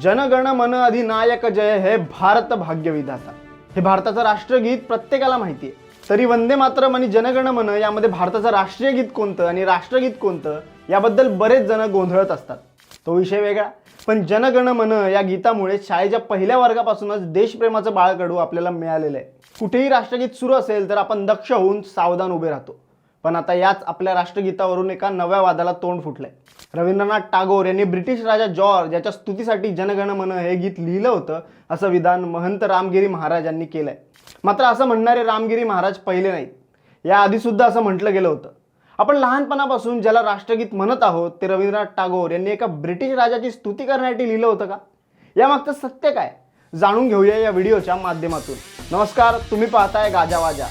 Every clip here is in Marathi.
जनगण मन अधिनायक जय हे भारत भाग्यविधाता. हे भारताचं राष्ट्रगीत प्रत्येकाला माहिती आहे. तरी वंदे मातरम आणि जनगण मन यामध्ये भारताचं राष्ट्रीय गीत कोणतं आणि राष्ट्रगीत कोणतं याबद्दल बरेच जण गोंधळत असतात. तो विषय वेगळा. पण जनगण मन या गीतामुळे शाळेच्या पहिल्या वर्गापासूनच देशप्रेमाचं बाळकडू आपल्याला मिळालेलं आहे. कुठेही राष्ट्रगीत सुरू असेल तर आपण दक्ष होऊन सावधान उभे राहतो. पण आता याच आपल्या राष्ट्रगीतावरून एका नव्या वादाला तोंड फुटलंय. रवींद्रनाथ टागोर यांनी ब्रिटिश राजा जॉर्ज याच्या स्तुतीसाठी जनगण मन हे गीत लिहिलं होतं असं विधान महंत रामगिरी महाराज यांनी केलंय. मात्र असं म्हणणारे रामगिरी महाराज पहिले नाहीत. या आधी सुद्धा असं म्हटलं गेलं होतं. आपण लहानपणापासून ज्याला राष्ट्रगीत म्हणत आहोत ते रवींद्रनाथ टागोर यांनी एका ब्रिटिश राजाची स्तुती करण्यासाठी लिहिलं होतं का? यामागचं सत्य काय? जाणून घेऊया या व्हिडिओच्या माध्यमातून. नमस्कार तुम्ही पाहताय गाजावाजा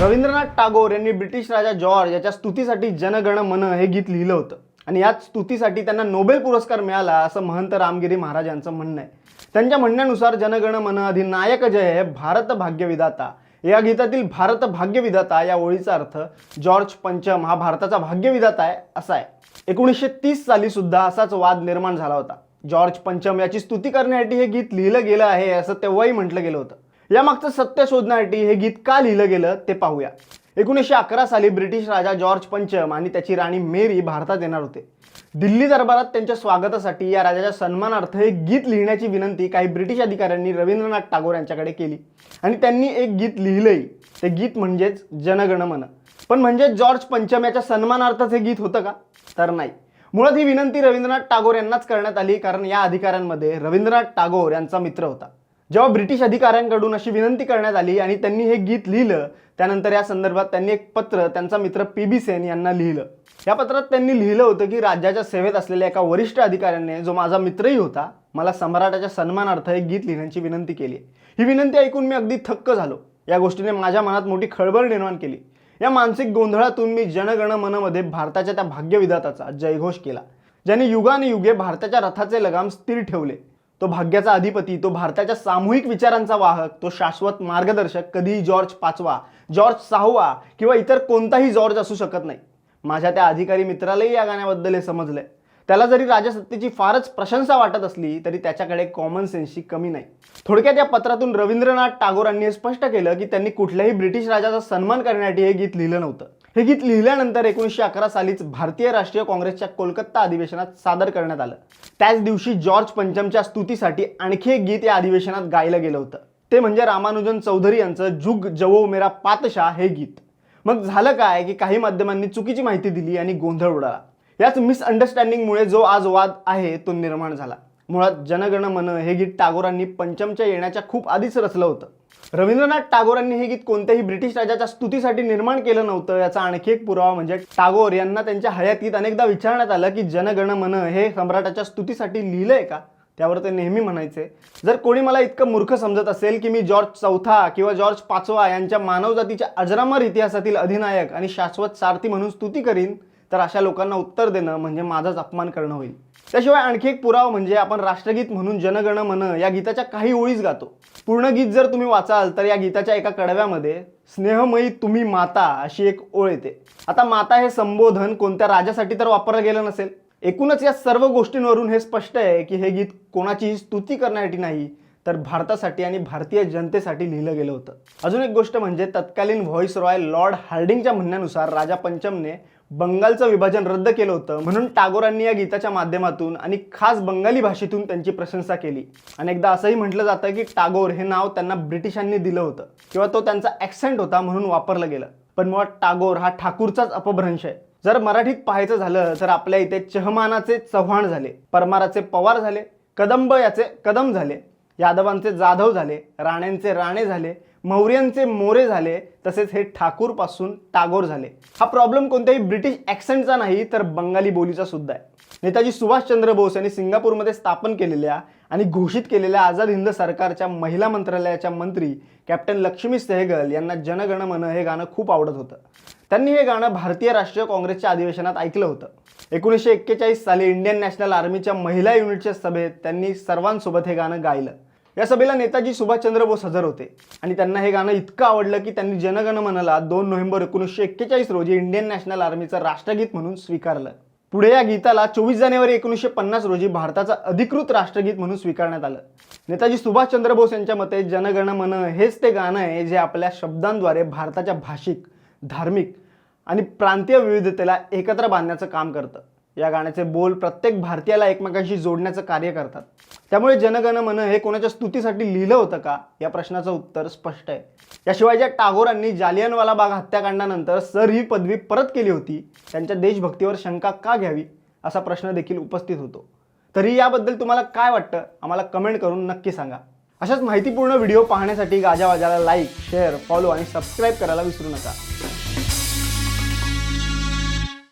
रवींद्रनाथ टागोर यांनी ब्रिटिश राजा जॉर्ज याच्या स्तुतीसाठी जनगण मन हे गीत लिहिलं होतं. आणि याच स्तुतीसाठी त्यांना नोबेल पुरस्कार मिळाला असं महंत रामगिरी महाराज यांचं म्हणणं आहे. त्यांच्या म्हणण्यानुसार जनगण मन अधिनायक जय हे भारत भाग्यविधाता. या गीतातील भारत भाग्यविधाता या ओळीचा अर्थ जॉर्ज पंचम हा भारताचा भाग्यविधाता आहे असा आहे. एकोणीसशे तीस साली सुद्धा असाच वाद निर्माण झाला होता. जॉर्ज पंचम याची स्तुती करण्यासाठी हे गीत लिहिलं गेलं आहे असं तेव्हाही म्हटलं गेलं होतं. यामागचं सत्य शोधण्यासाठी हे गीत का लिहिलं गेलं ते पाहूया. एकोणीसशे अकरा साली ब्रिटिश राजा जॉर्ज पंचम आणि त्याची राणी मेरी भारतात येणार होते. दिल्ली दरबारात त्यांच्या स्वागतासाठी या राजाच्या सन्मानार्थ हे गीत लिहिण्याची विनंती काही ब्रिटिश अधिकाऱ्यांनी रवींद्रनाथ टागोर यांच्याकडे केली. आणि त्यांनी एक गीत लिहिलंही ते गीत म्हणजेच जनगण मन पण म्हणजे जॉर्ज पंचम याच्या सन्मानार्थच हे गीत होतं का? तर नाही. मुळात ही विनंती रवींद्रनाथ टागोर यांनाच करण्यात आली कारण या अधिकाऱ्यांमध्ये रवींद्रनाथ टागोर यांचा मित्र होता. जेव्हा ब्रिटिश अधिकाऱ्यांकडून अशी विनंती करण्यात आली आणि त्यांनी हे गीत लिहिलं त्यानंतर या संदर्भात त्यांनी एक पत्र त्यांचा मित्र पी बी सेन यांना लिहिलं. या पत्रात त्यांनी लिहिलं होतं की राज्याच्या सेवेत असलेल्या एका वरिष्ठ अधिकाऱ्याने जो माझा मित्रही होता मला सम्राटाच्या सन्मानार्थ एक गीत लिहिण्याची विनंती केली. ही विनंती ऐकून मी अगदी थक्क झालो. या गोष्टीने माझ्या मनात मोठी खळबळ निर्माण केली. या मानसिक गोंधळातून मी जनगण मनमध्ये भारताच्या त्या भाग्यविधाताचा जयघोष केला ज्याने युगानुयुगे भारताच्या रथाचे लगाम स्थिर ठेवले. तो भाग्याचा अधिपती तो भारताच्या सामूहिक विचारांचा वाहक तो शाश्वत मार्गदर्शक कधीही जॉर्ज पाचवा जॉर्ज सहावा किंवा इतर कोणताही जॉर्ज असू शकत नाही. माझ्या त्या अधिकारी मित्रालाही या गाण्याबद्दल हे समजलंय. त्याला जरी राजसत्तेची फारच प्रशंसा वाटत असली तरी त्याच्याकडे कॉमन सेन्सची कमी नाही. थोडक्यात या पत्रातून रवींद्रनाथ टागोरांनी स्पष्ट केलं की त्यांनी कुठल्याही ब्रिटिश राजाचा सन्मान करण्यासाठी हे गीत लिहिलं नव्हतं. हे गीत लिहिल्यानंतर एकोणीसशे अकरा सालीच भारतीय राष्ट्रीय काँग्रेसच्या कोलकाता अधिवेशनात सादर करण्यात आलं. त्याच दिवशी जॉर्ज पंचमच्या स्तुतीसाठी आणखी एक गीत या अधिवेशनात गायलं गेलं होतं. ते म्हणजे रामानुजन चौधरी यांचं जुग जवो मेरा पातशाह हे गीत. मग झालं काय की काही माध्यमांनी चुकीची माहिती दिली आणि गोंधळ उडाला. याच मिसअंडरस्टँडिंगमुळे जो आज वाद आहे तो निर्माण झाला. मुळात जनगण मन हे गीत टागोरांनी पंचमच्या येण्याच्या खूप आधीच रचलं होतं. रवींद्रनाथ टागोरांनी हे गीत कोणत्याही ब्रिटिश राजाच्या स्तुतीसाठी निर्माण केलं नव्हतं याचा आणखी एक पुरावा म्हणजे टागोर यांना त्यांच्या हयातीत अनेकदा विचारण्यात आलं की जनगण मन हे सम्राटाच्या स्तुतीसाठी लिहिलंय का? त्यावर ते नेहमी म्हणायचे जर कोणी मला इतकं मूर्ख समजत असेल की मी जॉर्ज चौथा किंवा जॉर्ज पाचवा यांच्या मानवजातीच्या अजरामर इतिहासातील अधिनायक आणि शाश्वत सारथी म्हणून स्तुती करीन तर अशा लोकांना उत्तर देणं म्हणजे माझाच अपमान करणं होईल. त्याशिवाय आणखी एक पुरावा म्हणजे आपण राष्ट्रगीत म्हणून जनगण मन या गीताच्या काही ओळीच गातो. पूर्ण गीत जर तुम्ही वाचाल तर या गीताच्या एका कडव्यामध्ये स्नेहमयी तुम्ही माता अशी एक ओळ येते. आता माता हे संबोधन कोणत्या राजासाठी तर वापरलं गेलं नसेल? एकूणच या सर्व गोष्टींवरून हे स्पष्ट आहे की हे गीत कोणाचीही स्तुती करण्यासाठी नाही तर भारतासाठी आणि भारतीय जनतेसाठी लिहिलं गेलं होतं. अजून एक गोष्ट म्हणजे तत्कालीन व्हॉइस रॉय लॉर्ड हार्डिंगच्या म्हणण्यानुसार राजा पंचमने बंगालचं विभाजन रद्द केलं होतं म्हणून टागोरांनी या गीताच्या माध्यमातून आणि खास बंगाली भाषेतून त्यांची प्रशंसा केली. अनेकदा असंही म्हटलं जातं की टागोर हे नाव त्यांना ब्रिटिशांनी दिलं होतं किंवा तो त्यांचा ॲक्सेंट होता म्हणून वापरलं गेलं. पण मुळात टागोर हा ठाकूरचाच अपभ्रंश आहे. जर मराठीत पाहायचं झालं तर आपल्या इथे चहमानाचे चव्हाण झाले परमाराचे पवार झाले कदंब याचे कदम झाले यादवांचे जाधव झाले राण्यांचे राणे झाले मौर्यांचे मोरे झाले तसेच हे ठाकूरपासून टागोर झाले. हा प्रॉब्लेम कोणत्याही ब्रिटिश ॲक्सेंटचा नाही तर बंगाली बोलीचा सुद्धा आहे. नेताजी सुभाषचंद्र बोस यांनी सिंगापूरमध्ये स्थापन केलेल्या आणि घोषित केलेल्या आझाद हिंद सरकारच्या महिला मंत्रालयाच्या मंत्री कॅप्टन लक्ष्मी सेहगल यांना जनगण मन हे गाणं खूप आवडत होतं. त्यांनी हे गाणं भारतीय राष्ट्रीय काँग्रेसच्या अधिवेशनात ऐकलं होतं. एकोणीसशे एक्केचाळीस साली इंडियन नॅशनल आर्मीच्या महिला युनिटच्या सभेत त्यांनी सर्वांसोबत हे गाणं गायलं. या सभेला नेताजी सुभाषचंद्र बोस हजर होते. आणि त्यांना हे गाणं इतकं आवडलं की त्यांनी जनगण मनाला दोन नोव्हेंबर एकोणीसशे एक्केचाळीस रोजी इंडियन नॅशनल आर्मीचं राष्ट्रगीत म्हणून स्वीकारलं. पुढे या गीताला चोवीस जानेवारी एकोणीसशे पन्नास रोजी भारताचं अधिकृत राष्ट्रगीत म्हणून स्वीकारण्यात आलं. नेताजी सुभाषचंद्र बोस यांच्या मते जनगण मन हेच ते गाणं आहे जे आपल्या शब्दांद्वारे भारताच्या भाषिक धार्मिक आणि प्रांतीय विविधतेला एकत्र बांधण्याचं काम करतं. या गाण्याचे बोल प्रत्येक भारतीयाला एकमेकांशी जोडण्याचं कार्य करतात. त्यामुळे जनगण मन हे कोणाच्या स्तुतीसाठी लिहिलं होतं का? या प्रश्नाचं उत्तर स्पष्ट आहे. याशिवाय ज्या टागोरांनी जालियनवाला बाग हत्याकांडानंतर सर ही पदवी परत केली होती त्यांच्या देशभक्तीवर शंका का घ्यावी? असा प्रश्न देखील उपस्थित होतो. तरी याबद्दल तुम्हाला काय वाटतं? आम्हाला कमेंट करून नक्की सांगा. अशाच माहितीपूर्ण व्हिडिओ पाहण्यासाठी गाजावाजाला लाईक शेअर फॉलो आणि सबस्क्राईब करायला विसरू नका.